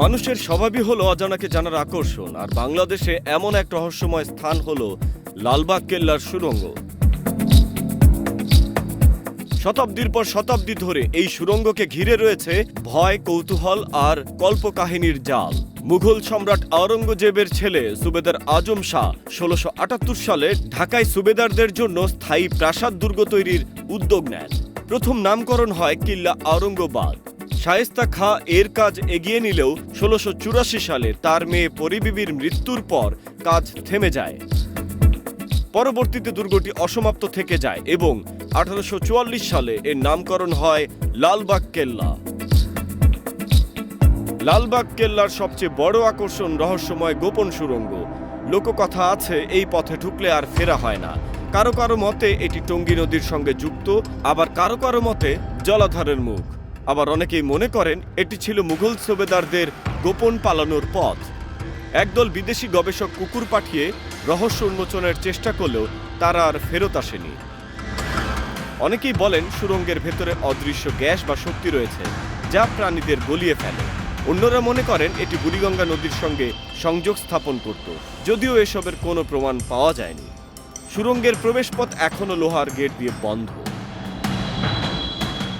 মানুষের স্বভাবই হলো অজানাকে জানার আকর্ষণ, আর বাংলাদেশে এমন এক রহস্যময় স্থান হলো লালবাগ কেল্লার সুরঙ্গ। শতাব্দীর পর শতাব্দী ধরে এই সুরঙ্গকে ঘিরে রয়েছে ভয়, কৌতূহল আর কল্পকাহিনীর জাল। মুঘল সম্রাট আওরঙ্গজেবের ছেলে সুবেদার আজম শাহ ষোলোশো আটাত্তর সালে ঢাকায় সুবেদারদের জন্য স্থায়ী প্রাসাদ দুর্গ তৈরির উদ্যোগ নেন। প্রথম নামকরণ হয় কিল্লা আওরঙ্গবাদ। শায়েস্তা খা এর কাজ এগিয়ে নিলেও ষোলোশো চুরাশি সালে তার মেয়ে পরিবিবির মৃত্যুর পর কাজ থেমে যায়। পরবর্তীতে দুর্গটি অসমাপ্ত থেকে যায় এবং আঠারোশো চুয়াল্লিশ সালে এর নামকরণ হয় লালবাগ কেল্লা। লালবাগ কেল্লার সবচেয়ে বড় আকর্ষণ রহস্যময় গোপন সুড়ঙ্গ লোককথা আছে, এই পথে ঢুকলে আর ফেরা হয় না। কারও কারও মতে এটি টঙ্গী নদীর সঙ্গে যুক্ত, আবার কারও কারও মতে জলাধারের মুখ। আবার অনেকেই মনে করেন এটি ছিল মুঘল সুবেদারদের গোপন পালানোর পথ। একদল বিদেশি গবেষক কুকুর পাঠিয়ে রহস্য উন্মোচনের চেষ্টা করলেও তারা আর ফেরত আসেনি। অনেকেই বলেন সুরঙ্গের ভেতরে অদৃশ্য গ্যাস বা শক্তি রয়েছে, যা প্রাণীদের গলিয়ে ফেলে। অন্যরা মনে করেন এটি বুড়িগঙ্গা নদীর সঙ্গে সংযোগ স্থাপন করত, যদিও এসবের কোনো প্রমাণ পাওয়া যায়নি। সুরঙ্গের প্রবেশপথ এখনও লোহার গেট দিয়ে বন্ধ।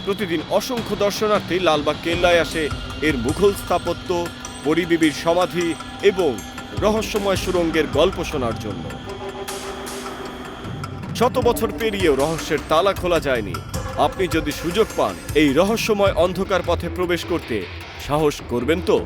প্রতিদিন অসংখ্য দর্শনার্থী লালবাগ কেল্লায় আসে। এর মুঘল স্থাপত্য, পরিবিবির সমাধি এবং রহস্যময় সুরঙ্গের গল্প শোনার জন্য। শত বছর পেরিয়েও রহস্যের তালা খোলা যায়নি। আপনি যদি সুযোগ পান এই রহস্যময় অন্ধকার পথে প্রবেশ করতে সাহস করবেন তো?